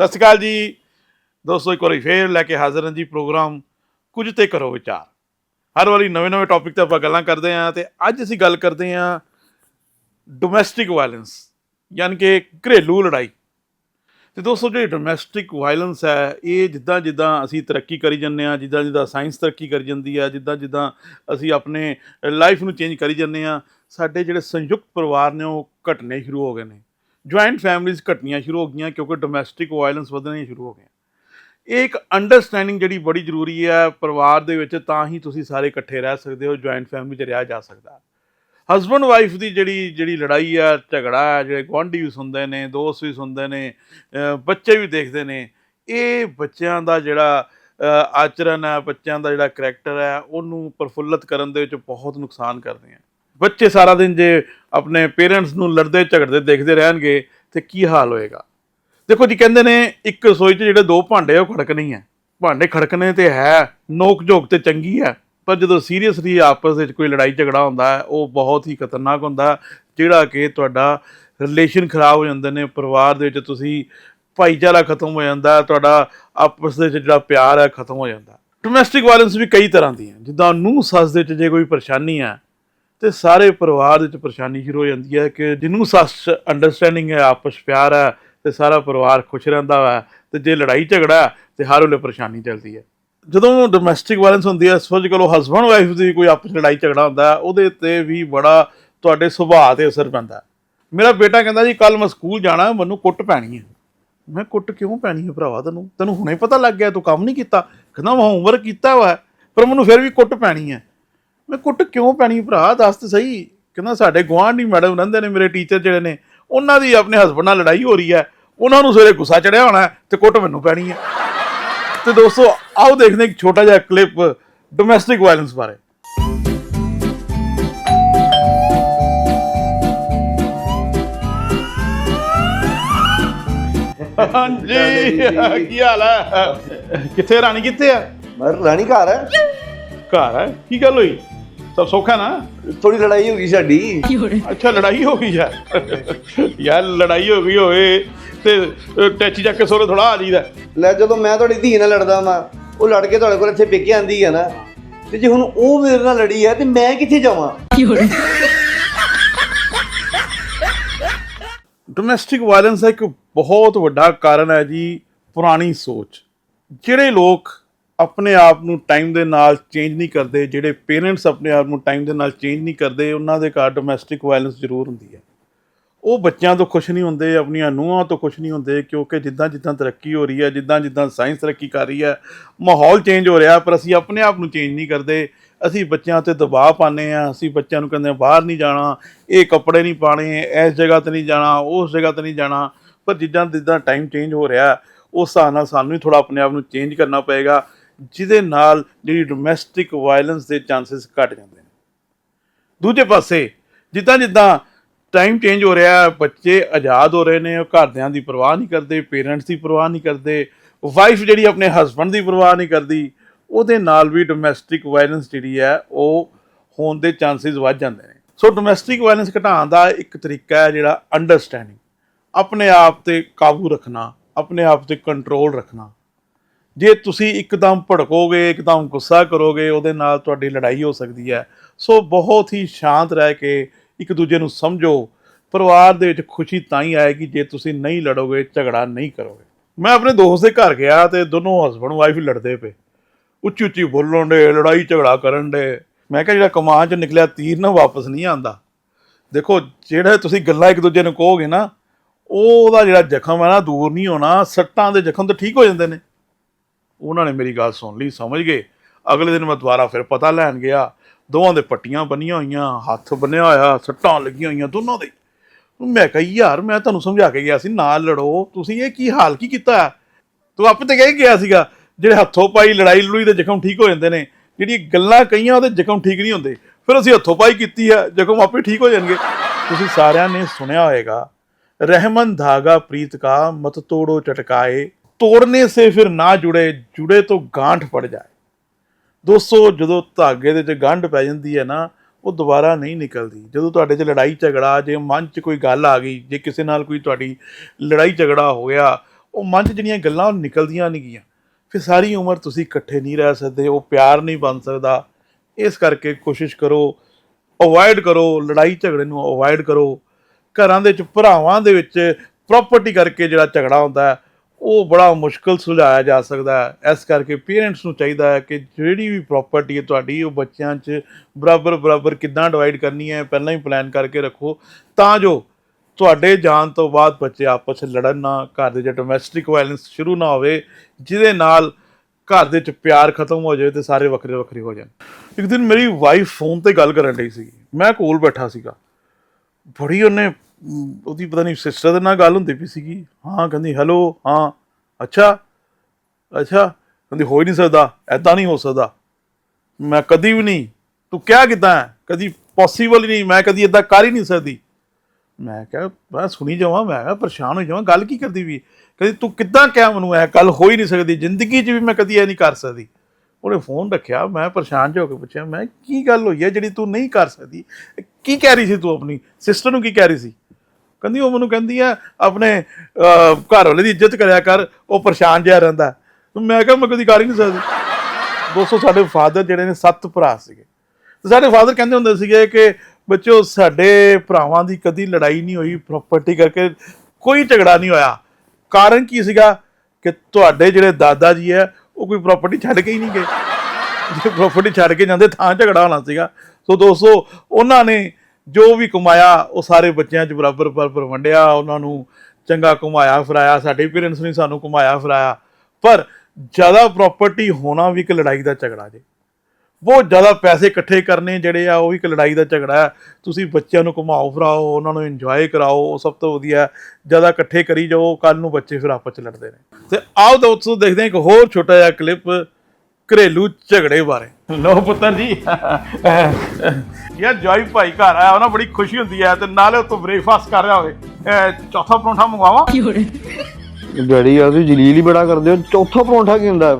ਸਤਿ ਸ਼੍ਰੀ ਅਕਾਲ ਜੀ। ਦੋਸਤੋ, ਇੱਕ ਵਾਰੀ ਫੇਰ ਲੈ ਕੇ ਹਾਜ਼ਰ ਹਾਂ ਜੀ ਪ੍ਰੋਗਰਾਮ ਕੁਝ ਤੇ ਕਰੋ ਵਿਚਾਰ। ਹਰ ਵਾਰੀ ਨਵੇਂ ਨਵੇਂ ਟੌਪਿਕ ਤੇ ਆਪਾਂ ਗੱਲਾਂ ਕਰਦੇ ਹਾਂ ਤੇ ਅੱਜ ਅਸੀਂ ਗੱਲ ਕਰਦੇ ਹਾਂ ਡੋਮੈਸਟਿਕ ਵਾਇਲੈਂਸ ਯਾਨੀ ਕਿ ਘਰੇਲੂ ਲੜਾਈ। ਤੇ ਦੋਸਤੋ, ਜਿਹੜੀ ਡੋਮੈਸਟਿਕ ਵਾਇਲੈਂਸ ਹੈ, ਇਹ ਜਿੱਦਾਂ ਜਿੱਦਾਂ ਅਸੀਂ ਤਰੱਕੀ ਕਰੀ ਜਾਂਦੇ ਹਾਂ, ਜਿੱਦਾਂ ਜਿੱਦਾਂ ਸਾਇੰਸ ਤਰੱਕੀ ਕਰੀ ਜਾਂਦੀ ਹੈ, ਜਿੱਦਾਂ ਜਿੱਦਾਂ ਅਸੀਂ ਆਪਣੇ ਲਾਈਫ ਨੂੰ ਚੇਂਜ ਕਰੀ ਜਾਂਦੇ ਹਾਂ, ਸਾਡੇ ਜਿਹੜੇ ਸੰਯੁਕਤ ਪਰਿਵਾਰ ਨੇ ਉਹ ਘਟਨੇ ਸ਼ੁਰੂ ਹੋ ਗਏ ਨੇ। ਜੁਆਇੰਟ ਫੈਮਿਲੀਜ਼ ਘਟਣੀਆਂ ਸ਼ੁਰੂ ਹੋ ਗਈਆਂ ਕਿਉਂਕਿ ਡੋਮੈਸਟਿਕ ਵਾਇਲੈਂਸ ਵਧਣੀਆਂ ਸ਼ੁਰੂ ਹੋ ਗਈਆਂ। ਇਹ ਇੱਕ ਅੰਡਰਸਟੈਂਡਿੰਗ ਜਿਹੜੀ ਬੜੀ ਜ਼ਰੂਰੀ ਹੈ ਪਰਿਵਾਰ ਦੇ ਵਿੱਚ, ਤਾਂ ਹੀ ਤੁਸੀਂ ਸਾਰੇ ਇਕੱਠੇ ਰਹਿ ਸਕਦੇ ਹੋ ਜੁਆਇੰਟ ਫੈਮਿਲੀ 'ਚ ਰਿਹਾ ਜਾ ਸਕਦਾ। ਹਸਬੰਡ ਵਾਈਫ ਦੀ ਜਿਹੜੀ ਜਿਹੜੀ ਲੜਾਈ ਆ, ਝਗੜਾ ਹੈ ਜਿਹੜੇ ਗੁਆਂਢੀ ਵੀ ਸੁਣਦੇ ਨੇ, ਦੋਸਤ ਵੀ ਸੁਣਦੇ ਨੇ ਬੱਚੇ ਵੀ ਦੇਖਦੇ ਨੇ, ਇਹ ਬੱਚਿਆਂ ਦਾ ਜਿਹੜਾ ਆਚਰਣ ਹੈ, ਬੱਚਿਆਂ ਦਾ ਜਿਹੜਾ ਕਰੈਕਟਰ ਹੈ, ਉਹਨੂੰ ਪ੍ਰਫੁੱਲਤ ਕਰਨ ਦੇ ਵਿੱਚ ਬਹੁਤ ਨੁਕਸਾਨ ਕਰਦੇ ਆ। ਬੱਚੇ ਸਾਰਾ ਦਿਨ ਜੇ ਆਪਣੇ ਪੇਰੈਂਟਸ ਨੂੰ ਲੜਦੇ ਝਗੜਦੇ ਦੇਖਦੇ ਰਹਿਣਗੇ, ਤੇ ਕੀ ਹਾਲ ਹੋਏਗਾ? ਦੇਖੋ ਜੀ, ਕਹਿੰਦੇ ਨੇ ਇੱਕ ਰਸੋਈ 'ਚ ਜਿਹੜੇ ਦੋ ਭਾਂਡੇ ਉਹ ਖੜਕਣੇ ਹੈ ਭਾਂਡੇ ਖੜਕਣੇ ਤੇ ਹੈ ਨੋਕ ਝੋਕ ਤੇ ਚੰਗੀ ਹੈ ਪਰ ਜਦੋਂ ਸੀਰੀਅਸਲੀ ਆਪਸ ਵਿੱਚ ਕੋਈ ਲੜਾਈ ਝਗੜਾ ਹੁੰਦਾ ਹੈ, ਉਹ ਬਹੁਤ ਹੀ ਖਤਰਨਾਕ ਹੁੰਦਾ ਜਿਹੜਾ ਕਿ ਤੁਹਾਡਾ ਰਿਲੇਸ਼ਨ ਖਰਾਬ ਹੋ ਜਾਂਦੇ ਨੇ, ਪਰਿਵਾਰ ਦੇ ਵਿੱਚ ਤੁਸੀਂ ਭਾਈਚਾਰਾ ਖਤਮ ਹੋ ਜਾਂਦਾ ਤੁਹਾਡਾ ਆਪਸ ਦੇ ਵਿੱਚ ਜਿਹੜਾ ਪਿਆਰ ਹੈ, ਖਤਮ ਹੋ ਜਾਂਦਾ ਡੋਮੈਸਟਿਕ ਵਾਇਲੈਂਸ ਵੀ ਕਈ ਤਰ੍ਹਾਂ ਦੀ ਹੈ। ਜਿੱਦਾਂ ਨੂੰ ਸੱਸ ਦੇ ਵਿੱਚ ਜੇ ਕੋਈ ਪਰੇਸ਼ਾਨੀ ਹੈ ਤੇ ਸਾਰੇ ਪਰਿਵਾਰ ਦੇ ਵਿੱਚ ਪਰੇਸ਼ਾਨੀ ਸ਼ੁਰੂ ਹੋ ਜਾਂਦੀ ਹੈ ਕਿ ਜਿਹਨੂੰ ਸੱਸ ਅੰਡਰਸਟੈਂਡਿੰਗ ਹੈ ਆਪਸ ਪਿਆਰ ਹੈ ਤੇ ਸਾਰਾ ਪਰਿਵਾਰ ਖੁਸ਼ ਰਹਿੰਦਾ ਵਾ ਤੇ ਜੇ ਲੜਾਈ ਝਗੜਾ ਹੈ, ਤੇ ਹਰ ਵੇਲੇ ਪਰੇਸ਼ਾਨੀ ਚੱਲਦੀ ਹੈ। ਜਦੋਂ ਡੋਮੈਸਟਿਕ ਵਾਇਲੈਂਸ ਹੁੰਦੀ ਹੈ ਸਪੋਜ਼ ਕਰੋ ਹਸਬੰਡ ਵਾਈਫ ਦੀ ਕੋਈ ਆਪਸ 'ਚ ਲੜਾਈ ਝਗੜਾ ਹੁੰਦਾ ਉਹਦੇ ਤੇ ਵੀ ਬੜਾ ਤੁਹਾਡੇ ਸੁਭਾਅ ਤੇ ਅਸਰ ਪੈਂਦਾ ਮੇਰਾ ਬੇਟਾ ਕਹਿੰਦਾ ਜੀ ਕੱਲ ਮੈਂ ਸਕੂਲ ਜਾਣਾ ਮੈਨੂੰ ਕੁੱਟ ਪੈਣੀ ਹੈ। ਮੈਂ ਕੁੱਟ ਕਿਉਂ ਪੈਣੀ ਹੈ ਭਰਾਵਾ ਤੈਨੂੰ? ਤੈਨੂੰ ਹੁਣੇ ਪਤਾ ਲੱਗ ਗਿਆ ਤੂੰ ਕੰਮ ਨਹੀਂ ਕੀਤਾ। ਕਹਿੰਦਾ ਮੈਂ ਹੋਮਵਰਕ ਕੀਤਾ ਹੋਇਆ ਪਰ ਮੈਨੂੰ ਫਿਰ ਵੀ ਕੁੱਟ ਪੈਣੀ ਹੈ। ਮੈਂ ਕੁੱਟ ਕਿਉਂ ਪੈਣੀ ਭਰਾ? ਦੱਸ ਤੇ ਸਹੀ। ਕਹਿੰਦਾ ਸਾਡੇ ਗੁਆਂਢੀ ਮੈਡਮ ਰਹਿੰਦੇ ਨੇ ਮੇਰੇ ਟੀਚਰ ਜਿਹੜੇ ਨੇ। ਉਹਨਾਂ ਦੀ ਆਪਣੇ ਹਸਬੰਡ ਨਾਲ ਲੜਾਈ ਹੋ ਰਹੀ ਹੈ। ਉਹਨਾਂ ਨੂੰ ਸਵੇਰੇ ਗੁੱਸਾ ਚੜਿਆ ਹੋਣਾ ਹੈ ਤੇ ਕੁੱਟ ਮੈਨੂੰ ਪੈਣੀ ਹੈ। ਤੇ ਦੋਸਤੋ ਆਓ ਦੇਖਦੇ ਹਾਂ ਇੱਕ ਛੋਟਾ ਜਿਹਾ ਕਲਿੱਪ ਡੋਮੈਸਟਿਕ ਵਾਇਲੈਂਸ ਬਾਰੇ। ਹਾਂਜੀ ਕੀ ਹਾਲ ਹੈ? ਕਿੱਥੇ ਰਾਣੀ ਕਿੱਥੇ ਆ ਮਰ ਰਾਣੀ ਘਰ ਹੈ। ਘਰ ਹੈ? ਕੀ ਗੱਲ ਹੋਈ? ਸਭ ਸੌਖਾ ਨਾ? ਥੋੜੀ ਲੜਾਈ ਹੋ ਗਈ ਸਾਡੀ। ਅੱਛਾ ਲੜਾਈ ਹੋ ਗਈ ਯਾਰ। ਯਾਰ ਲੜਾਈ ਹੋ ਗਈ ਹੋਏ ਤੇ ਟੈਚੀ ਚੱਕ ਕੇ ਸੋਰੇ ਥੋੜਾ ਆ ਜੀਦਾ ਲੈ ਜਦੋਂ ਮੈਂ ਤੁਹਾਡੀ ਧੀ ਨਾਲ ਲੜਦਾ ਵਾਂ ਉਹ ਲੜ ਕੇ ਤੁਹਾਡੇ ਕੋਲ ਇੱਥੇ ਪੇਕੇ ਆਂਦੀ ਹੈ ਨਾ ਤੇ ਜੇ ਹੁਣ ਉਹ ਮੇਰੇ ਨਾਲ ਲੜੀ ਹੈ ਤੇ ਮੈਂ ਕਿੱਥੇ ਜਾਵਾਂ? ਡੋਮੈਸਟਿਕ ਵਾਇਲੈਂਸ ਦਾ ਇੱਕ ਬਹੁਤ ਵੱਡਾ ਕਾਰਨ ਹੈ ਜੀ ਪੁਰਾਣੀ ਸੋਚ। ਜਿਹੜੇ ਲੋਕ ਆਪਣੇ ਆਪ ਨੂੰ ਟਾਈਮ ਦੇ ਨਾਲ ਚੇਂਜ ਨਹੀਂ ਕਰਦੇ, ਜਿਹੜੇ ਪੇਰੈਂਟਸ ਆਪਣੇ ਆਪ ਨੂੰ ਟਾਈਮ ਦੇ ਨਾਲ ਚੇਂਜ ਨਹੀਂ ਕਰਦੇ, ਉਹਨਾਂ ਦੇ ਘਰ ਡੋਮੈਸਟਿਕ ਵਾਇਲੈਂਸ ਜ਼ਰੂਰ ਹੁੰਦੀ ਹੈ। ਉਹ ਬੱਚਿਆਂ ਤੋਂ ਖੁਸ਼ ਨਹੀਂ ਹੁੰਦੇ, ਆਪਣੀਆਂ ਨੂੰਹਾਂ ਤੋਂ ਖੁਸ਼ ਨਹੀਂ ਹੁੰਦੇ, ਕਿਉਂਕਿ ਜਿੱਦਾਂ ਜਿੱਦਾਂ ਤਰੱਕੀ ਹੋ ਰਹੀ ਹੈ, ਜਿੱਦਾਂ ਜਿੱਦਾਂ ਸਾਇੰਸ ਤਰੱਕੀ ਕਰ ਰਹੀ ਹੈ, ਮਾਹੌਲ ਚੇਂਜ ਹੋ ਰਿਹਾ, ਪਰ ਅਸੀਂ ਆਪਣੇ ਆਪ ਨੂੰ ਚੇਂਜ ਨਹੀਂ ਕਰਦੇ। ਅਸੀਂ ਬੱਚਿਆਂ ਤੇ ਦਬਾਅ ਪਾਉਂਦੇ ਆ ਅਸੀਂ ਬੱਚਿਆਂ ਨੂੰ ਕਹਿੰਦੇ ਬਾਹਰ ਨਹੀਂ ਜਾਣਾ, ਇਹ ਕੱਪੜੇ ਨਹੀਂ ਪਾਣੇ ਇਸ ਜਗ੍ਹਾ ਤੇ ਨਹੀਂ ਜਾਣਾ, ਉਸ ਜਗ੍ਹਾ ਤੇ ਨਹੀਂ ਜਾਣਾ। ਪਰ ਜਿੱਦਾਂ ਜਿੱਦਾਂ ਟਾਈਮ ਚੇਂਜ ਹੋ ਰਿਹਾ, ਉਸ ਹਿਸਾਬ ਨਾਲ ਸਾਨੂੰ ਹੀ ਥੋੜਾ ਆਪਣੇ ਆਪ ਨੂੰ ਚੇਂਜ ਕਰਨਾ ਪਏਗਾ। ਜਿਹਦੇ ਨਾਲ ਜਿਹੜੀ ਡੋਮੈਸਟਿਕ ਵਾਇਲੈਂਸ ਦੇ ਚਾਂਸਸ ਘਟ ਜਾਂਦੇ ਨੇ। ਦੂਜੇ ਪਾਸੇ, ਜਿੱਦਾਂ ਜਿੱਦਾਂ ਟਾਈਮ ਚੇਂਜ ਹੋ ਰਿਹਾ, ਬੱਚੇ ਆਜ਼ਾਦ ਹੋ ਰਹੇ ਨੇ, ਉਹ ਘਰਦਿਆਂ ਦੀ ਪਰਵਾਹ ਨਹੀਂ ਕਰਦੇ ਪੇਰੈਂਟਸ ਦੀ ਪਰਵਾਹ ਨਹੀਂ ਕਰਦੇ ਵਾਈਫ ਜਿਹੜੀ ਆਪਣੇ ਹਸਬੰਡ ਦੀ ਪਰਵਾਹ ਨਹੀਂ ਕਰਦੀ, ਉਹਦੇ ਨਾਲ ਵੀ ਡੋਮੈਸਟਿਕ ਵਾਇਲੈਂਸ ਜਿਹੜੀ ਹੈ, ਉਹ ਹੋਣ ਦੇ ਚਾਂਸਸ ਵੱਧ ਜਾਂਦੇ ਨੇ। ਸੋ ਡੋਮੈਸਟਿਕ ਵਾਇਲੈਂਸ ਘਟਾਉਣ ਦਾ ਇੱਕ ਤਰੀਕਾ ਹੈ ਜਿਹੜਾ ਅੰਡਰਸਟੈਂਡਿੰਗ ਆਪਣੇ ਆਪ ਤੇ ਕਾਬੂ ਰੱਖਣਾ, ਆਪਣੇ ਆਪ ਤੇ ਕੰਟਰੋਲ ਰੱਖਣਾ। ਜੇ ਤੁਸੀਂ ਇੱਕਦਮ ਭੜਕੋਗੇ, ਇੱਕਦਮ ਗੁੱਸਾ ਕਰੋਗੇ, ਉਹਦੇ ਨਾਲ ਤੁਹਾਡੀ ਲੜਾਈ ਹੋ ਸਕਦੀ ਹੈ। ਸੋ ਬਹੁਤ ਹੀ ਸ਼ਾਂਤ ਰਹਿ ਕੇ ਇੱਕ ਦੂਜੇ ਨੂੰ ਸਮਝੋ। ਪਰਿਵਾਰ ਦੇ ਵਿੱਚ ਖੁਸ਼ੀ ਤਾਂ ਹੀ ਆਏਗੀ ਜੇ ਤੁਸੀਂ ਨਹੀਂ ਲੜੋਗੇ, ਝਗੜਾ ਨਹੀਂ ਕਰੋਗੇ। ਮੈਂ ਆਪਣੇ ਦੋਸਤ ਦੇ ਘਰ ਗਿਆ ਤੇ ਦੋਨੋਂ ਹਸਬੰਡ ਵਾਈਫ ਲੜਦੇ ਪਏ। ਉੱਚੀ ਉੱਚੀ ਬੋਲਣ ਦੇ, ਲੜਾਈ ਝਗੜਾ ਕਰਨ ਦੇ। ਮੈਂ ਕਿਹਾ ਜਿਹੜਾ ਕਮਾਨ ਚ ਨਿਕਲਿਆ ਤੀਰ ਨਾ ਵਾਪਸ ਨਹੀਂ ਆਂਦਾ ਦੇਖੋ, ਜਿਹੜਾ ਤੁਸੀਂ ਗੱਲਾਂ ਇੱਕ ਦੂਜੇ ਨੂੰ ਕਹੋਗੇ ਨਾ ਉਹ ਉਹਦਾ ਜਿਹੜਾ ਜ਼ਖਮ ਹੈ ਨਾ, ਦੂਰ ਨਹੀਂ ਹੋਣਾ। ਸੱਟਾਂ ਦੇ ਜ਼ਖਮ ਤਾਂ ਠੀਕ ਹੋ ਜਾਂਦੇ ਨੇ। ਉਹਨਾਂ ਨੇ ਮੇਰੀ ਗੱਲ ਸੁਣ ਲਈ, ਸਮਝ ਗਏ। ਅਗਲੇ ਦਿਨ ਮੈਂ ਦੁਬਾਰਾ ਫਿਰ ਪਤਾ ਲੈਣ ਗਿਆ। ਦੋਵਾਂ ਦੇ ਪੱਟੀਆਂ ਬੰਨੀਆਂ ਹੋਈਆਂ, ਹੱਥ ਬੰਨਿਆ ਹੋਇਆ, ਸੱਟਾਂ ਲੱਗੀਆਂ ਹੋਈਆਂ ਦੋਨਾਂ ਦੇ। ਮੈਂ ਕਹੀ, ਯਾਰ, ਮੈਂ ਤੁਹਾਨੂੰ ਸਮਝਾ ਕੇ ਗਿਆ ਸੀ ਨਾ ਲੜੋ। ਤੁਸੀਂ ਇਹ ਕੀ ਹਾਲ, ਕੀ ਕੀਤਾ? ਹੈ? ਤੂੰ ਆਪੇ ਤੇ ਕਹਿ ਗਿਆ ਸੀਗਾ, ਜਿਹੜੇ ਹੱਥੋਂ ਪਾਈ ਲੜਾਈ ਲੜੂਈ ਦੇ ਜ਼ਖਮ ਠੀਕ ਹੋ ਜਾਂਦੇ ਨੇ ਜਿਹੜੀ ਗੱਲਾਂ ਕਹੀਆਂ ਉਹਦੇ ਜ਼ਖਮ ਠੀਕ ਨਹੀਂ ਹੁੰਦੇ। ਫਿਰ ਅਸੀਂ ਹੱਥੋਂ ਪਾਈ ਕੀਤੀ ਹੈ ਜ਼ਖਮ ਆਪੇ ਠੀਕ ਹੋ ਜਾਣਗੇ। ਤੁਸੀਂ ਸਾਰਿਆਂ ਨੇ ਸੁਣਿਆ ਹੋਏਗਾ, ਰਹਿਮਨ ਧਾਗਾ, ਪ੍ਰੀਤ ਕਾ, ਮਤ ਤੋੜੋ, ਚਟਕਾਏ। ਤੋੜਨੇ ਸੇ ਫਿਰ ਨਾ ਜੁੜੇ ਜੁੜੇ ਤੋਂ ਗਾਂਠ ਪੜ ਜਾਏ। ਦੋਸਤੋ, ਜਦੋਂ ਧਾਗੇ ਦੇ ਚ ਗੰਢ ਪੈ ਜਾਂਦੀ ਹੈ ਨਾ, ਉਹ ਦੁਬਾਰਾ ਨਹੀਂ ਨਿਕਲਦੀ। ਜਦੋਂ ਤੁਹਾਡੇ 'ਚ ਲੜਾਈ ਝਗੜਾ, ਜੇ ਮਨ 'ਚ ਕੋਈ ਗੱਲ ਆ ਗਈ, ਜੇ ਕਿਸੇ ਨਾਲ ਕੋਈ ਤੁਹਾਡੀ ਲੜਾਈ ਝਗੜਾ ਹੋ ਗਿਆ ਉਹ ਮਨ 'ਚ ਜਿਹੜੀਆਂ ਗੱਲਾਂ ਉਹ ਨਿਕਲਦੀਆਂ ਨਹੀਂ ਗੀਆਂ ਫਿਰ ਸਾਰੀ ਉਮਰ ਤੁਸੀਂ ਇਕੱਠੇ ਨਹੀਂ ਰਹਿ ਸਕਦੇ, ਉਹ ਪਿਆਰ ਨਹੀਂ ਬਣ ਸਕਦਾ। ਇਸ ਕਰਕੇ ਕੋਸ਼ਿਸ਼ ਕਰੋ ਅਵੋਇਡ ਕਰੋ, ਲੜਾਈ ਝਗੜੇ ਨੂੰ ਅਵੋਇਡ ਕਰੋ। ਘਰਾਂ ਦੇ ਵਿੱਚ ਭਰਾਵਾਂ ਦੇ ਵਿੱਚ ਪ੍ਰਾਪਰਟੀ ਕਰਕੇ ਜਿਹੜਾ ਝਗੜਾ ਹੁੰਦਾ ਉਹ ਬੜਾ ਮੁਸ਼ਕਲ ਸੁਲਝਾਇਆ ਜਾ ਸਕਦਾ ਹੈ। ਇਸ ਕਰਕੇ ਪੇਰੈਂਟਸ ਨੂੰ ਚਾਹੀਦਾ ਹੈ ਕਿ ਜਿਹੜੀ ਵੀ ਪ੍ਰਾਪਰਟੀ ਹੈ ਤੁਹਾਡੀ, ਉਹ ਬੱਚਿਆਂ 'ਚ ਬਰਾਬਰ ਬਰਾਬਰ ਕਿੱਦਾਂ ਡਿਵਾਈਡ ਕਰਨੀ ਹੈ, ਪਹਿਲਾਂ ਹੀ ਪਲਾਨ ਕਰਕੇ ਰੱਖੋ। ਤਾਂ ਜੋ ਤੁਹਾਡੇ ਜਾਣ ਤੋਂ ਬਾਅਦ ਬੱਚੇ ਆਪਸ ਵਿੱਚ ਲੜਨ ਨਾ, ਘਰ ਦੇ ਵਿੱਚ ਡੋਮੈਸਟਿਕ ਵਾਇਲੈਂਸ ਸ਼ੁਰੂ ਨਾ ਹੋਵੇ, ਜਿਹਦੇ ਨਾਲ ਘਰ ਦੇ ਵਿੱਚ ਪਿਆਰ ਖਤਮ ਹੋ ਜਾਵੇ ਤੇ ਸਾਰੇ ਵੱਖਰੇ ਵੱਖਰੇ ਹੋ ਜਾਣ। ਇੱਕ ਦਿਨ ਮੇਰੀ ਵਾਈਫ ਫੋਨ ਤੇ ਗੱਲ ਕਰਨ ਲਈ ਸੀ ਮੈਂ ਕੋਲ ਬੈਠਾ ਸੀਗਾ। ਬੜੀ ਉਹਨੇ ਉਹਦੀ ਪਤਾ ਨਹੀਂ ਸਿਸਟਰ ਦੇ ਨਾਲ ਗੱਲ ਹੁੰਦੀ ਪਈ ਸੀਗੀ। ਹਾਂ, ਕਹਿੰਦੀ ਹੈਲੋ ਹਾਂ। ਅੱਛਾ ਅੱਛਾ। ਕਹਿੰਦੀ, ਹੋ ਹੀ ਨਹੀਂ ਸਕਦਾ। ਐਦਾਂ ਨਹੀਂ ਹੋ ਸਕਦਾ। ਮੈਂ ਕਦੀ ਵੀ ਨਹੀਂ। ਤੂੰ ਕਿਹਾ ਕਿਦਾਂ ਕਦੀ ਪੋਸੀਬਲ ਹੀ ਨਹੀਂ। ਮੈਂ ਕਦੀ ਇਦਾਂ ਕਰ ਹੀ ਨਹੀਂ ਸਕਦੀ। ਮੈਂ ਕਿਹਾ, ਮੈਂ ਸੁਣੀ ਜਾਵਾਂ, ਮੈਂ ਕਿਹਾ ਪਰੇਸ਼ਾਨ ਹੋ ਜਾਵਾਂ। ਗੱਲ ਕੀ ਕਰਦੀ ਵੀ ਕਹਿੰਦੀ, ਤੂੰ ਕਿੱਦਾਂ ਕਿਹਾ ਮੈਨੂੰ ਇਹ ਗੱਲ? ਹੋ ਹੀ ਨਹੀਂ ਸਕਦੀ। ਜ਼ਿੰਦਗੀ 'ਚ ਵੀ ਮੈਂ ਕਦੀ ਇਹ ਨਹੀਂ ਕਰ ਸਕਦੀ। ਉਹਨੇ ਫੋਨ ਰੱਖਿਆ। ਮੈਂ ਪਰੇਸ਼ਾਨ ਜਿਹਾ ਹੋ ਕੇ ਪੁੱਛਿਆ, ਮੈਂ ਕੀ ਗੱਲ ਹੋਈ ਹੈ ਜਿਹੜੀ ਤੂੰ ਨਹੀਂ ਕਰ ਸਕਦੀ? ਕੀ ਕਹਿ ਰਹੀ ਸੀ ਤੂੰ ਆਪਣੀ? ਸਿਸਟਰ ਨੂੰ ਕੀ ਕਹਿ ਰਹੀ ਸੀ? ਕਹਿੰਦੀ ਉਹ ਮੈਨੂੰ ਕਹਿੰਦੀ ਆ, ਆਪਣੇ ਘਰ ਵਾਲੇ ਦੀ ਇੱਜ਼ਤ ਕਰਿਆ ਕਰ, ਉਹ ਪਰੇਸ਼ਾਨ ਜਿਹਾ ਰਹਿੰਦਾ। ਮੈਂ ਕਿਹਾ, ਮੈਂ ਕਦੀ ਕਰ ਹੀ ਨਹੀਂ ਸਕਦੀ। ਦੋਸਤੋ, ਸਾਡੇ ਫਾਦਰ ਜਿਹੜੇ ਨੇ ਸੱਤ ਭਰਾ ਸੀਗੇ। ਤੇ ਸਾਡੇ ਫਾਦਰ ਕਹਿੰਦੇ ਹੁੰਦੇ ਸੀਗੇ ਕਿ, ਬੱਚਿਓ, ਸਾਡੇ ਭਰਾਵਾਂ ਦੀ ਕਦੀ ਲੜਾਈ ਨਹੀਂ ਹੋਈ ਪ੍ਰਾਪਰਟੀ ਕਰਕੇ, ਕੋਈ ਝਗੜਾ ਨਹੀਂ ਹੋਇਆ। ਕਾਰਨ ਕੀ ਸੀਗਾ? ਕਿ ਤੁਹਾਡੇ ਜਿਹੜੇ ਦਾਦਾ ਜੀ ਹੈ ਉਹ ਕੋਈ ਪ੍ਰਾਪਰਟੀ ਛੱਡ ਕੇ ਹੀ ਨਹੀਂ ਗਏ। ਜੇ ਪ੍ਰਾਪਰਟੀ ਛੱਡ ਕੇ ਜਾਂਦੇ, ਤਾਂ ਝਗੜਾ ਹੋਣਾ ਸੀਗਾ। ਸੋ ਦੋਸਤੋ, ਉਹਨਾਂ ਨੇ ਜੋ ਵੀ ਕਮਾਇਆ, ਉਹ ਸਾਰੇ ਬੱਚਿਆਂ 'ਚ ਬਰਾਬਰ ਬਰਾਬਰ ਵੰਡਿਆ, ਉਹਨਾਂ ਨੂੰ ਚੰਗਾ ਕਮਾਇਆ, ਫਿਰਾਇਆ। ਸਾਡੇ ਪੇਰੈਂਟਸ ਨੇ ਸਾਨੂੰ ਕਮਾਇਆ, ਫਿਰਾਇਆ। ਪਰ ਜ਼ਿਆਦਾ ਪ੍ਰਾਪਰਟੀ ਹੋਣਾ ਵੀ ਇੱਕ ਲੜਾਈ ਦਾ ਝਗੜਾ ਜੇ। ਬਹੁਤ ਜ਼ਿਆਦਾ ਪੈਸੇ ਇਕੱਠੇ ਕਰਨੇ ਜਿਹੜੇ ਆ, ਉਹ ਵੀ ਇੱਕ ਲੜਾਈ ਦਾ ਝਗੜਾ ਹੈ। ਤੁਸੀਂ ਬੱਚਿਆਂ ਨੂੰ ਘੁਮਾਓ ਫਿਰਾਓ ਉਹਨਾਂ ਨੂੰ ਇੰਜੋਏ ਕਰਾਓ, ਉਹ ਸਭ ਤੋਂ ਵਧੀਆ ਜ਼ਿਆਦਾ ਇਕੱਠੇ ਕਰੀ ਜਾਓ ਕੱਲ ਨੂੰ ਬੱਚੇ ਫਿਰ ਆਪਸ ਚ ਲੜਦੇ ਨੇ। ਤੇ ਆਓ ਦੋਸਤੋ, ਦੇਖਦੇ ਹਾਂ ਇੱਕ ਹੋਰ ਛੋਟਾ ਜਿਹਾ ਕਲਿੱਪ ਘਰੇਲੂ ਝਗੜੇ ਬਾਰੇ। ਲੋ ਪੁੱਤਰ ਜੀ। ਯਾਰ ਜੋਈ ਭਾਈ ਘਰ ਆਇਆ ਉਹਨਾਂ ਬੜੀ ਖੁਸ਼ੀ ਹੁੰਦੀ ਹੈ ਤੇ ਨਾਲੇ ਉਤੋਂ ਬ੍ਰੇਕਫਾਸਟ ਕਰ ਰਿਹਾ ਹੋਵੇ। ਚੌਥਾ ਪਰੌਂਠਾ ਮੰਗਵਾਵਾਂ? ਡੈਡੀ ਆ ਤੁਸੀਂ ਜਲੀਲ ਹੀ ਬੜਾ ਕਰਦੇ ਹੋ। ਚੌਥਾ ਪਰੌਂਠਾ ਕੀ ਹੁੰਦਾ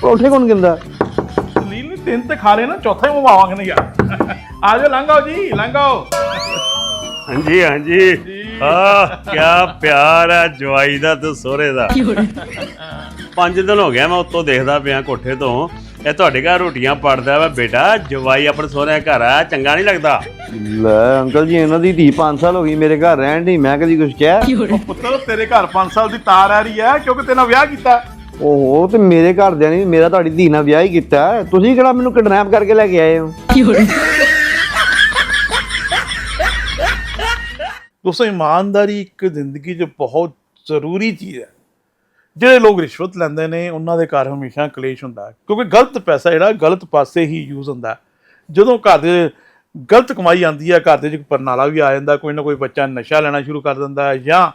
ਪਰੌਂਠੇ ਕੌਣ ਕਹਿੰਦਾ ਲੀਲ ਨੇ ਤਿੰਨ ਤੇ ਖਾ ਲਏ ਨਾ ਚੌਥਾ ਹੀ ਮੰਗਵਾਵਾਂਗੇ ਨਾ ਯਾਰ। ਆ ਜਾਓ ਲੰਘਾਓ ਜੀ ਲੰਘਾਓ ਹਾਂਜੀ ਹਾਂਜੀ। ਆ ਕਿਆ ਪਿਆਰ ਹੈ ਜਵਾਈ ਦਾ ਤੇ ਸੋਹਰੇ ਦਾ। ਪੰਜ ਦਿਨ ਹੋ ਗਿਆ ਮੈਂ ਉੱਤੋਂ ਦੇਖਦਾ ਪਿਆ ਕੋਠੇ ਤੋਂ। ਇਹ ਤੁਹਾਡੇ ਘਰ ਰੋਟੀਆਂ ਪੜਦਾ ਵਾ ਬੇਟਾ ਜਵਾਈ ਆਪਣੇ ਸੋਹਰੇ ਘਰ ਆ ਚੰਗਾ ਨਹੀਂ ਲੱਗਦਾ? ਲੈ ਅੰਕਲ ਜੀ ਇਹਨਾਂ ਦੀ ਧੀ 5 ਸਾਲ ਹੋ ਗਈ ਮੇਰੇ ਘਰ ਰਹਿਣ ਦੀ ਮੈਂ ਕਦੀ ਕੁਝ ਕਿਹਾ? ਉਹ ਪੁੱਤਰ ਤੇਰੇ ਘਰ 5 ਸਾਲ ਦੀ ਤਾਰ ਆ ਰਹੀ ਹੈ ਕਿਉਂਕਿ ਤੇਨਾਂ ਵਿਆਹ ਕੀਤਾ। ਓਹੋ ਤੇ ਮੇਰੇ ਘਰਦਿਆਂ ਨੇ ਮੇਰਾ ਤੁਹਾਡੀ ਧੀ ਨਾਲ ਵਿਆਹ ਹੀ ਕੀਤਾ। ਤੁਸੀਂ ਕਿਹੜਾ ਮੈਨੂੰ ਕਿਡਨੈਪ ਕਰਕੇ ਲੈ ਕੇ ਆਏ ਹੋ? ਦੋਸਤੋ ਇਮਾਨਦਾਰੀ ਇੱਕ ਜ਼ਿੰਦਗੀ 'ਚ ਬਹੁਤ ਜ਼ਰੂਰੀ ਚੀਜ਼ ਹੈ। ਜਿਹੜੇ ਲੋਕ ਰਿਸ਼ਵਤ ਲੈਂਦੇ ਨੇ, ਉਹਨਾਂ ਦੇ ਘਰ ਹਮੇਸ਼ਾ ਕਲੇਸ਼ ਹੁੰਦਾ ਕਿਉਂਕਿ ਗਲਤ ਪੈਸਾ ਜਿਹੜਾ ਗਲਤ ਪਾਸੇ ਹੀ ਯੂਜ਼ ਹੁੰਦਾ ਜਦੋਂ ਘਰ ਦੇ ਗਲਤ ਕਮਾਈ ਆਉਂਦੀ ਹੈ, ਘਰ ਦੇ ਵਿੱਚ ਪਰਨਾਲਾ ਵੀ ਆ ਜਾਂਦਾ, ਕੋਈ ਨਾ ਕੋਈ ਬੱਚਾ ਨਸ਼ਾ ਲੈਣਾ ਸ਼ੁਰੂ ਕਰ ਦਿੰਦਾ ਹੈ ਜਾਂ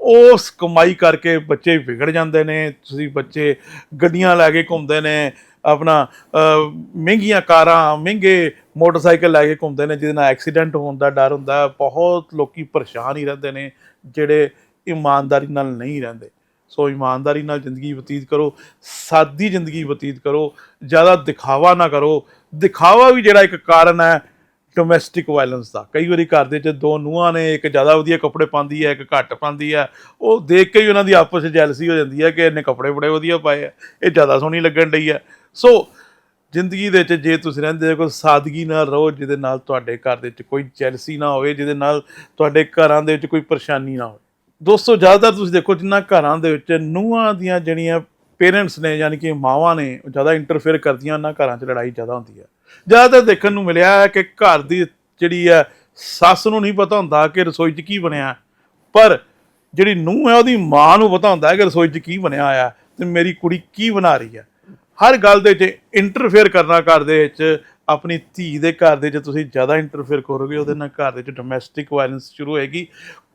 ਉਸ ਕਮਾਈ ਕਰਕੇ ਬੱਚੇ ਵਿਗੜ ਜਾਂਦੇ ਨੇ, ਤੁਸੀਂ ਬੱਚੇ ਗੱਡੀਆਂ ਲੈ ਕੇ ਘੁੰਮਦੇ ਨੇ, ਆਪਣਾ ਮਹਿੰਗੀਆਂ ਕਾਰਾਂ, ਮਹਿੰਗੇ ਮੋਟਰਸਾਈਕਲ ਲੈ ਕੇ ਘੁੰਮਦੇ ਨੇ, ਜਿਹਦੇ ਨਾਲ ਐਕਸੀਡੈਂਟ ਹੋਣ ਦਾ ਡਰ ਹੁੰਦਾ ਬਹੁਤ ਲੋਕੀ ਪਰੇਸ਼ਾਨ ਹੀ ਰਹਿੰਦੇ ਨੇ, ਜਿਹੜੇ ਇਮਾਨਦਾਰੀ ਨਾਲ ਨਹੀਂ ਰਹਿੰਦੇ। ਸੋ ਇਮਾਨਦਾਰੀ ਨਾਲ ਜ਼ਿੰਦਗੀ ਬਤੀਤ ਕਰੋ, ਸਾਦੀ ਜ਼ਿੰਦਗੀ ਬਤੀਤ ਕਰੋ, ਜ਼ਿਆਦਾ ਦਿਖਾਵਾ ਨਾ ਕਰੋ। ਦਿਖਾਵਾ ਵੀ ਜਿਹੜਾ ਇੱਕ ਕਾਰਨ ਹੈ ਡੋਮੈਸਟਿਕ ਵਾਇਲੈਂਸ ਦਾ। ਕਈ ਵਾਰੀ ਘਰ ਦੇ ਵਿੱਚ ਦੋ ਨੂੰਹਾਂ ਨੇ, ਇੱਕ ਜ਼ਿਆਦਾ ਵਧੀਆ ਕੱਪੜੇ ਪਾਉਂਦੀ ਹੈ, ਇੱਕ ਘੱਟ ਪਾਉਂਦੀ ਹੈ। ਉਹ ਦੇਖ ਕੇ ਹੀ ਉਹਨਾਂ ਦੀ ਆਪਸ ਵਿੱਚ ਜੈਲਸੀ ਹੋ ਜਾਂਦੀ ਹੈ ਕਿ ਇਹਨੇ ਕੱਪੜੇ ਬੜੇ ਵਧੀਆ ਪਾਏ ਆ, ਇਹ ਜ਼ਿਆਦਾ ਸੋਹਣੀ ਲੱਗਣ ਲਈ ਹੈ। ਸੋ ਜ਼ਿੰਦਗੀ ਦੇ ਵਿੱਚ ਜੇ ਤੁਸੀਂ ਰਹਿੰਦੇ ਹੋ, ਕੋਈ ਸਾਦਗੀ ਨਾਲ ਰਹੋ, ਜਿਹਦੇ ਨਾਲ ਤੁਹਾਡੇ ਘਰ ਦੇ ਵਿੱਚ ਕੋਈ ਜੈਲਸੀ ਨਾ ਹੋਵੇ, ਜਿਹਦੇ ਨਾਲ ਤੁਹਾਡੇ ਘਰਾਂ ਦੇ ਵਿੱਚ ਕੋਈ ਪਰੇਸ਼ਾਨੀ ਨਾ ਹੋਵੇ। ਦੋਸਤੋ, ਜ਼ਿਆਦਾਤਰ ਤੁਸੀਂ ਦੇਖੋ, ਜਿੰਨਾ ਘਰਾਂ ਦੇ ਵਿੱਚ ਨੂੰਹਾਂ ਦੀਆਂ ਜਿਹੜੀਆਂ ਪੇਰੈਂਟਸ ਨੇ, ਯਾਨੀ ਕਿ ਮਾਵਾਂ ਨੇ, ਉਹ ਜ਼ਿਆਦਾ ਇੰਟਰਫੇਅਰ ਕਰਦੀਆਂ, ਉਹਨਾਂ ਘਰਾਂ 'ਚ ਲੜਾਈ ਜ਼ਿਆਦਾ ਹੁੰਦੀ ਹੈ। ਜ਼ਿਆਦਾਤਰ ਦੇਖਣ ਨੂੰ ਮਿਲਿਆ ਹੈ ਕਿ ਘਰ ਦੀ ਜਿਹੜੀ ਹੈ, ਸੱਸ ਨੂੰ ਨਹੀਂ ਪਤਾ ਹੁੰਦਾ ਕਿ ਰਸੋਈ 'ਚ ਕੀ ਬਣਿਆ, ਪਰ ਜਿਹੜੀ ਨੂੰਹ ਹੈ, ਉਹਦੀ ਮਾਂ ਨੂੰ ਪਤਾ ਹੁੰਦਾ ਹੈ ਕਿ ਰਸੋਈ 'ਚ ਕੀ ਬਣਿਆ ਹੋਇਆ ਹੈ ਤੇ ਮੇਰੀ ਕੁੜੀ ਕੀ ਬਣਾ ਰਹੀ ਹੈ। ਹਰ ਗੱਲ ਦੇ ਵਿੱਚ ਇੰਟਰਫੇਅਰ ਕਰਨਾ ਘਰ ਦੇ ਵਿੱਚ, ਆਪਣੀ ਧੀ ਦੇ ਘਰ ਦੇ ਵਿੱਚ ਤੁਸੀਂ ਜ਼ਿਆਦਾ ਇੰਟਰਫੇਅਰ ਕਰੋਗੇ, ਉਹਦੇ ਨਾਲ ਘਰ ਦੇ ਵਿੱਚ ਡੋਮੈਸਟਿਕ ਵਾਇਲੈਂਸ ਸ਼ੁਰੂ ਹੋਏਗੀ।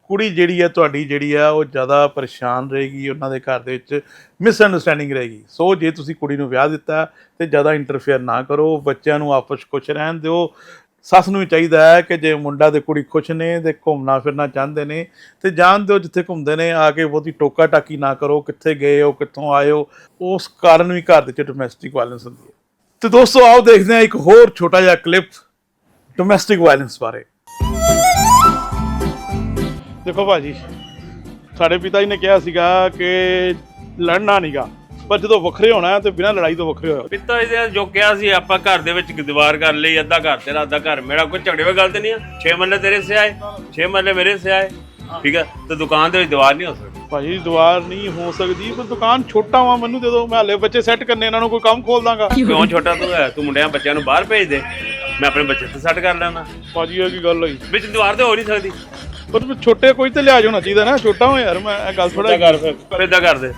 ਕੁੜੀ ਜਿਹੜੀ ਹੈ ਤੁਹਾਡੀ ਜਿਹੜੀ ਆ, ਉਹ ਜ਼ਿਆਦਾ ਪਰੇਸ਼ਾਨ ਰਹੇਗੀ, ਉਹਨਾਂ ਦੇ ਘਰ ਦੇ ਵਿੱਚ ਮਿਸਅੰਡਰਸਟੈਂਡਿੰਗ ਰਹੇਗੀ। ਸੋ ਜੇ ਤੁਸੀਂ ਕੁੜੀ ਨੂੰ ਵਿਆਹ ਦਿੱਤਾ ਤੇ ਜ਼ਿਆਦਾ ਇੰਟਰਫੇਅਰ ਨਾ ਕਰੋ, ਬੱਚਿਆਂ ਨੂੰ ਆਪਸ ਖੁਸ਼ ਰਹਿਣ ਦਿਓ। ਸੱਸ ਨੂੰ ਵੀ ਚਾਹੀਦਾ ਹੈ ਕਿ ਜੇ ਮੁੰਡਾ ਤੇ ਕੁੜੀ ਖੁਸ਼ ਨੇ ਤੇ ਘੁੰਮਣਾ ਫਿਰਨਾ ਚਾਹੁੰਦੇ ਨੇ ਤੇ ਜਾਣ ਦਿਓ ਜਿੱਥੇ ਘੁੰਮਦੇ ਨੇ, ਆ ਕੇ ਬਹੁਤੀ ਟੋਕਾ ਟਾਕੀ ਨਾ ਕਰੋ, ਕਿੱਥੇ ਗਏ ਹੋ, ਕਿੱਥੋਂ ਆਏ ਹੋ, ਉਸ ਕਾਰਨ ਵੀ ਘਰ ਦੇ ਵਿੱਚ ਡੋਮੈਸਟਿਕ ਵਾਇਲੈਂਸ ਹੁੰਦੀ ਹੈ। ਤੇ ਦੋਸਤੋ, ਆਓ ਦੇਖਦੇ ਹਾਂ ਇੱਕ ਹੋਰ ਛੋਟਾ ਜਿਹਾ ਕਲਿੱਪ ਡੋਮੈਸਟਿਕ ਵਾਇਲੈਂਸ ਬਾਰੇ। ਦੇਖੋ ਭਾਜੀ ਸਾਡੇ ਪਿਤਾ ਜੀ ਨੇ ਕਿਹਾ ਸੀਗਾ ਕਿ ਲੜਨਾ ਨਹੀਂਗਾ ਪਰ ਜਦੋਂ ਵੱਖਰੇ ਹੋਣਾ ਹੈ ਤੇ ਬਿਨਾਂ ਲੜਾਈ ਤੋਂ ਵੱਖਰੇ ਹੋਇਆ। ਪਿਤਾ ਜੀ ਨੇ ਜੋ ਕਿਹਾ ਸੀ ਆਪਾਂ ਘਰ ਦੇ ਵਿੱਚ ਦੀਵਾਰ ਕਰ ਲਈ ਅੱਧਾ ਘਰ ਤੇਰਾ ਅੱਧਾ ਘਰ ਮੇਰਾ ਕੋਈ ਝਗੜੇ ਵਾਲੀ ਗੱਲ ਤੇ ਨਹੀਂ ਆ? 6 ਮੱਲੇ ਤੇਰੇ ਸੇ ਆਏ 6 ਮੱਲੇ ਮੇਰੇ ਸੇ ਆਏ ਠੀਕ ਹੈ ਤੇ ਦੁਕਾਨ ਦੇ ਵਿੱਚ ਦੀਵਾਰ ਨਹੀਂ ਹੋ ਸਕਦੀ। ਭਾਜੀ ਦੁਆਰ ਨਹੀਂ ਹੋ ਸਕਦੀ ਪਰ ਦੁਕਾਨ ਛੋਟਾ ਵਾ ਮੈਨੂੰ ਦੇ ਦਿਓ ਮੈਂ ਹਲੇ ਬੱਚੇ ਸੈੱਟ ਕਰਨੇ ਇਹਨਾਂ ਨੂੰ ਕੋਈ ਕੰਮ ਖੋਲ ਦਾਂਗਾ। ਕਿਉਂ ਛੋਟਾ ਤੂੰ ਹੈ? ਤੂੰ ਮੁੰਡਿਆਂ ਬੱਚਿਆਂ ਨੂੰ ਬਾਹਰ ਭੇਜ ਦੇ ਮੈਂ ਆਪਣੇ ਬੱਚੇ ਤੇ ਸੈੱਟ ਕਰ ਲੈਣਾ ਭਾਜੀ ਇਹ ਕੀ ਗੱਲ ਹੋਈ? ਵਿੱਚ ਦੀਵਾਰ ਤੇ ਹੋ ਨਹੀਂ ਸਕਦੀ। ਪਰ ਛੋਟੇ ਕੋਈ ਤੇ ਲਿਆ ਹੋਣਾ ਚਾਹੀਦਾ ਨਾ ਛੋਟਾ ਹੋ ਯਾਰ ਮੈਂ ਇਹ ਗੱਲ ਥੋੜਾ ਕਰ ਫਿਰ ਫਿਰ ਏਦਾਂ ਕਰ ਦੇ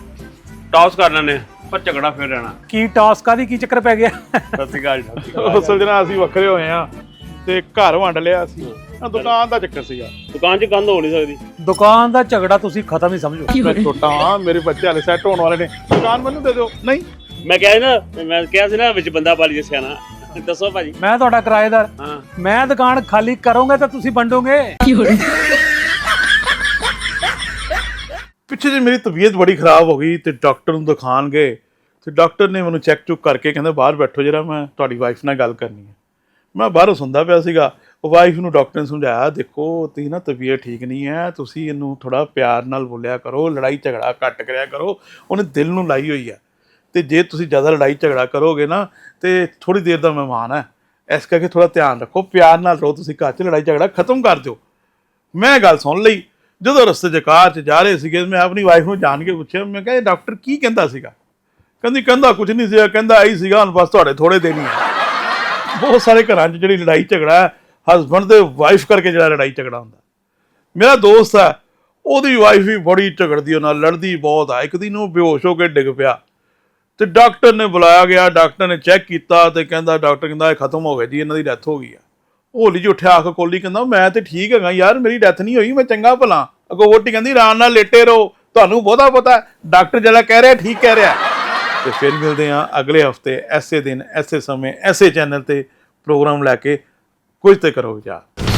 ਟਾਸ ਕਰ ਲੈਣੇ ਪਰ ਝਗੜਾ ਫਿਰ ਰਹਿਣਾ। ਕੀ ਟਾਸ ਕਾਦੀ ਕੀ ਚੱਕਰ ਪੈ ਗਿਆ? ਸਤਿ ਸ਼੍ਰੀ ਅਕਾਲ ਜੀ, ਸਤਿ ਸ਼੍ਰੀ ਅਕਾਲ। ਅਸਲ ਜਨਾ ਅਸੀਂ ਵੱਖਰੇ ਹੋਏ ਆ ਤੇ ਘਰ ਵੰਡ ਲਿਆ ਸੀ ਆਹ ਦੁਕਾਨ ਦਾ ਚੱਕਰ ਸੀਗਾ। ਦੁਕਾਨ 'ਚ ਕੰਧ ਹੋ ਨਹੀਂ ਸਕਦੀ। ਦੁਕਾਨ ਦਾ ਝਗੜਾ ਤੁਸੀਂ ਖਤਮ ਹੀ ਸਮਝੋ। ਮੈਂ ਛੋਟਾ ਹਾਂ ਮੇਰੇ ਬੱਚੇ ਹਲੇ ਸੈੱਟ ਹੋਣ ਵਾਲੇ ਨੇ। ਦੁਕਾਨ ਮੈਨੂੰ ਦੇ ਦਿਓ। ਨਹੀਂ। ਮੈਂ ਕਿਹਾ ਸੀ ਨਾ ਮੈਂ ਕਿਹਾ ਸੀ ਨਾ ਵਿੱਚ ਬੰਦਾ ਪਾਲੀ ਜਿ ਸਿਆਣਾ ਦੱਸੋ ਭਾਜੀ। ਮੈਂ ਤੁਹਾਡਾ ਕਿਰਾਏਦਾਰ। ਹਾਂ। ਮੈਂ ਦੁਕਾਨ ਖਾਲੀ ਕਰੋਗੇ ਤਾਂ ਤੁਸੀਂ ਵੰਡੋਗੇ। ਪਿੱਛੇ ਜੇ ਮੇਰੀ ਤਬੀਅਤ ਬੜੀ ਖਰਾਬ ਹੋ ਗਈ ਤੇ ਡਾਕਟਰ ਨੂੰ ਦਿਖਾਣ ਗਏ ਤੇ ਡਾਕਟਰ ਨੇ ਮੈਨੂੰ ਚੈੱਕ ਚੁੱਕ ਕਰਕੇ ਕਹਿੰਦਾ ਬਾਹਰ ਬੈਠੋ ਜਰਾ ਮੈਂ ਤੁਹਾਡੀ ਵਾਈਫ ਨਾਲ ਗੱਲ ਕਰਨੀ ਹੈ। ਮੈਂ ਬਾਹਰੋਂ ਸੁਣਦਾ ਪਿਆ ਸੀਗਾ। ਉਹ ਵਾਈਫ ਨੂੰ ਡਾਕਟਰ ਨੇ ਸਮਝਾਇਆ ਦੇਖੋ ਤੀ ਨਾ ਤਬੀਅਤ ਠੀਕ ਨਹੀਂ ਹੈ ਤੁਸੀਂ ਇਹਨੂੰ ਥੋੜਾ ਪਿਆਰ ਨਾਲ ਬੋਲਿਆ ਕਰੋ ਲੜਾਈ ਝਗੜਾ ਘੱਟ ਕਰਿਆ ਕਰੋ ਉਹਨੇ ਦਿਲ ਨੂੰ ਲਾਈ ਹੋਈ ਹੈ। ਤੇ ਜੇ ਤੁਸੀਂ ਜ਼ਿਆਦਾ ਲੜਾਈ ਝਗੜਾ ਕਰੋਗੇ ਨਾ, ਤੇ ਥੋੜੀ ਦੇਰ ਦਾ ਮਹਿਮਾਨ ਹੈ। ਇਸ ਕਰਕੇ ਥੋੜਾ ਧਿਆਨ ਰੱਖੋ, ਪਿਆਰ ਨਾਲ ਰਹੋ ਤੁਸੀਂ, ਘਰ 'ਚ ਲੜਾਈ ਝਗੜਾ ਖਤਮ ਕਰ ਦਿਓ। ਮੈਂ ਗੱਲ ਸੁਣ ਲਈ, ਜਦੋਂ ਰਸਤੇ 'ਚ ਕਾਰ 'ਚ ਜਾ ਰਹੇ ਸੀਗੇ, ਮੈਂ ਆਪਣੀ ਵਾਈਫ ਨੂੰ ਜਾਣ ਕੇ ਪੁੱਛਿਆ, ਮੈਂ ਕਿਹਾ, ਇਹ ਡਾਕਟਰ ਕੀ ਕਹਿੰਦਾ ਸੀਗਾ? ਕਹਿੰਦੀ, ਕਹਿੰਦਾ ਕੁਝ ਨਹੀਂ ਸੀਗਾ, ਕਹਿੰਦਾ ਆਈ ਸੀਗਾ, ਹੁਣ ਬਸ ਤੁਹਾਡੇ ਥੋੜੇ ਦਿਨ ਹੀ ਆ। ਬਹੁਤ ਸਾਰੇ ਘਰਾਂ 'ਚ ਜਿਹੜੀ ਲੜਾਈ ਝਗੜਾ ਹੈ ਹਸਬੰਡ ਤੇ ਵਾਈਫ ਕਰਕੇ ਜਿਹੜਾ ਲੜਾਈ ਝਗੜਾ ਹੁੰਦਾ। ਮੇਰਾ ਦੋਸਤ ਹੈ, ਉਹਦੀ ਵਾਈਫ ਵੀ ਬੜੀ ਝਗੜਦੀ ਉਹਨਾਂ ਨਾਲ ਲੜਦੀ ਬਹੁਤ ਆ। ਇੱਕ ਦਿਨ ਉਹ ਬੇਹੋਸ਼ ਹੋ ਕੇ ਡਿੱਗ ਪਿਆ। ਤੇ ਡਾਕਟਰ ਨੇ ਬੁਲਾਇਆ ਗਿਆ, ਡਾਕਟਰ ਨੇ ਚੈੱਕ ਕੀਤਾ ਤੇ ਕਹਿੰਦਾ, ਡਾਕਟਰ ਕਹਿੰਦਾ, ਇਹ ਖਤਮ ਹੋ ਗਿਆ ਜੀ, ਇਹਨਾਂ ਦੀ ਡੈਥ ਹੋ ਗਈ ਆ। ਹੋਲੀ ਜੀ ਉੱਠਿਆ ਆਖ ਕੋਲੀ ਕਹਿੰਦਾ ਮੈਂ ਤੇ ਠੀਕ ਹੈਗਾ ਯਾਰ, ਮੇਰੀ ਡੈਥ ਨਹੀਂ ਹੋਈ, ਮੈਂ ਚੰਗਾ ਭਲਾ। ਅਗੋ ਵੋਟੀ ਕਹਿੰਦੀ, ਆਰਾਮ ਨਾਲ ਲੇਟੇ ਰਹੋ, ਤੁਹਾਨੂੰ ਬਹੁਤਾ ਪਤਾ, ਡਾਕਟਰ ਜਿਹੜਾ ਕਹਿ ਰਿਹਾ, ਠੀਕ ਕਹਿ ਰਿਹਾ। ਤੇ ਫਿਰ ਮਿਲਦੇ ਹਾਂ ਅਗਲੇ ਹਫ਼ਤੇ, ਐਸੇ ਦਿਨ, ਐਸੇ ਸਮੇਂ, ਐਸੇ ਚੈਨਲ ਤੇ ਪ੍ਰੋਗਰਾਮ ਲੈ ਕੇ, ਕੁਝ ਤੇ ਕਰੋ ਵਿਚਾਰ।